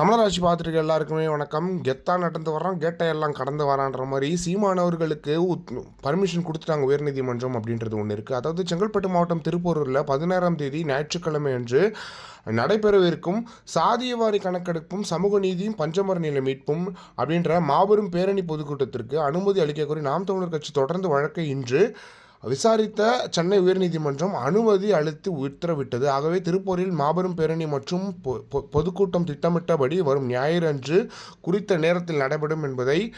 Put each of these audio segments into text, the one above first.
தமிழராட்சி பார்த்துருக்க எல்லாருக்குமே வணக்கம். கெத்தா நடந்து வரோம் கேட்டை எல்லாம் கடந்து வரான்ற மாதிரி சீமானவர்களுக்கு பர்மிஷன் கொடுத்துட்டாங்க உயர்நீதிமன்றம் அப்படின்றது ஒன்று இருக்குது அதாவது செங்கல்பட்டு மாவட்டம் திருப்பூரில் பதினாறாம் தேதி ஞாயிற்றுக்கிழமை அன்று நடைபெறவிருக்கும் சாதியவாரி கணக்கெடுப்பும் சமூக நீதியும் பஞ்சமர நிலை மீட்பும் அப்படின்ற மாபெரும் பேரணி பொதுக்கூட்டத்திற்கு அனுமதி அளிக்க கோரி நாம் தமிழர் கட்சி தொடர்ந்து வழக்கை இன்று விசாரித்த சென்னை உயர்நீதிமன்றம் அனுமதி அளித்து உத்தரவிட்டது. ஆகவே திருப்பூரில் மாபெரும் பேரணி மற்றும் பொ- பொ- பொதுக்கூட்டம் திட்டமிட்டபடி வரும் ஞாயிறு அன்று குறித்த நேரத்தில் நடைபெறும் என்பதை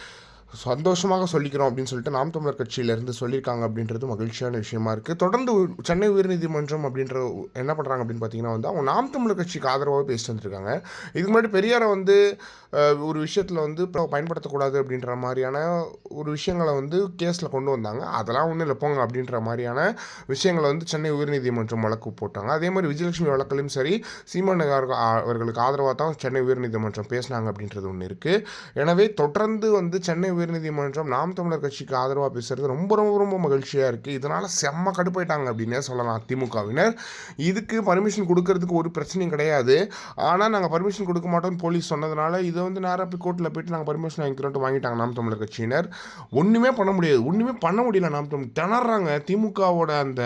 சந்தோஷமாக சொல்லிக்கிறோம் அப்படின்னு சொல்லிட்டு நாம் தமிழர் கட்சியிலேருந்து சொல்லியிருக்காங்க அப்படின்றது மகிழ்ச்சியான விஷயமா இருக்குது தொடர்ந்து சென்னை உயர்நீதிமன்றம் அப்படின்ற என்ன பண்ணுறாங்க அப்படின்னு பார்த்தீங்கன்னா வந்து அவங்க நாம் தமிழர் கட்சிக்கு ஆதரவாக பேசிட்டு வந்துருக்காங்க. இதுக்கு முன்னாடி பெரியாரை வந்து ஒரு விஷயத்தில் வந்து இப்போ பயன்படுத்தக்கூடாது அப்படின்ற மாதிரியான ஒரு விஷயங்களை வந்து கேஸில் கொண்டு வந்தாங்க. அதெல்லாம் ஒன்றும் இல்லை போங்க அப்படின்ற மாதிரியான விஷயங்களை வந்து சென்னை உயர்நீதிமன்றம் வழக்கு போட்டாங்க. அதே மாதிரி விஜயலட்சுமி வழக்கிலும் சரி சீமான் நகர் அவர்களுக்கு ஆதரவாக தான் சென்னை உயர்நீதிமன்றம் பேசினாங்க அப்படின்றது ஒன்று இருக்குது எனவே தொடர்ந்து வந்து சென்னை உயர்நீதிமன்றம் நாம் தமிழர் கட்சிக்கு ஆதரவாக பேசுறது ரொம்ப ரொம்ப ரொம்ப மகிழ்ச்சியாக இருக்குது இதனால் செம்ம கடுப்பாயிட்டாங்க அப்படின்னே சொல்லலாம் திமுகவினர். இதுக்கு பர்மிஷன் கொடுக்கறதுக்கு ஒரு பிரச்சனையும் கிடையாது. ஆனால் நாங்கள் பர்மிஷன் கொடுக்க மாட்டோம்னு போலீஸ் சொன்னதுனால இதை வந்து நேராக போய் கோர்ட்டில் போயிட்டு நாங்கள் பர்மிஷன் வாங்கிக்கிறோம் வாங்கிட்டாங்க நாம் தமிழர் கட்சியினர். ஒன்றுமே பண்ண முடியாது. ஒன்றுமே பண்ண முடியல நாம் தமிழ் திணறாங்க. திமுகவோட அந்த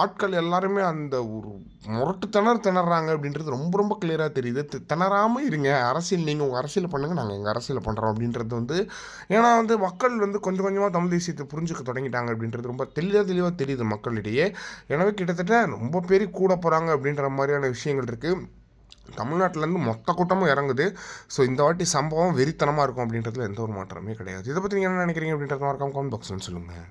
ஆட்கள் எல்லாருமே அந்த ஒரு முரட்டு திணறு திணறாங்க அப்படின்றது ரொம்ப ரொம்ப கிளியராக தெரியுது. திணறாமல் இருங்க. அரசியல் நீங்கள் உங்கள் அரசியல் பண்ணுங்கள் நாங்கள் எங்கள் அரசியல் பண்ணுறோம் அப்படின்றது வந்து ஏன்னா வந்து மக்கள் வந்து கொஞ்சம் கொஞ்சமாக தமிழ் தேசியத்தை புரிஞ்சுக்க தொடங்கிட்டாங்க அப்படின்றது ரொம்ப தெளிவாக தெளிவாக தெரியுது மக்களிடையே. எனவே கிட்டத்தட்ட ரொம்ப பேர் கூட போகிறாங்க அப்படின்ற மாதிரியான விஷயங்கள் இருக்குது தமிழ்நாட்டிலேருந்து மொத்த கூட்டமும் இறங்குது. ஸோ இந்த வாட்டி சம்பவம் வெறித்தனமாக இருக்கும் அப்படின்றதுல எந்த ஒரு மாற்றமே கிடையாது. இதை பற்றி நீங்கள் என்ன நினைக்கிறீங்க அப்படின்றத மறக்காம கமெண்ட் பாக்ஸ்னு சொல்லுங்கள்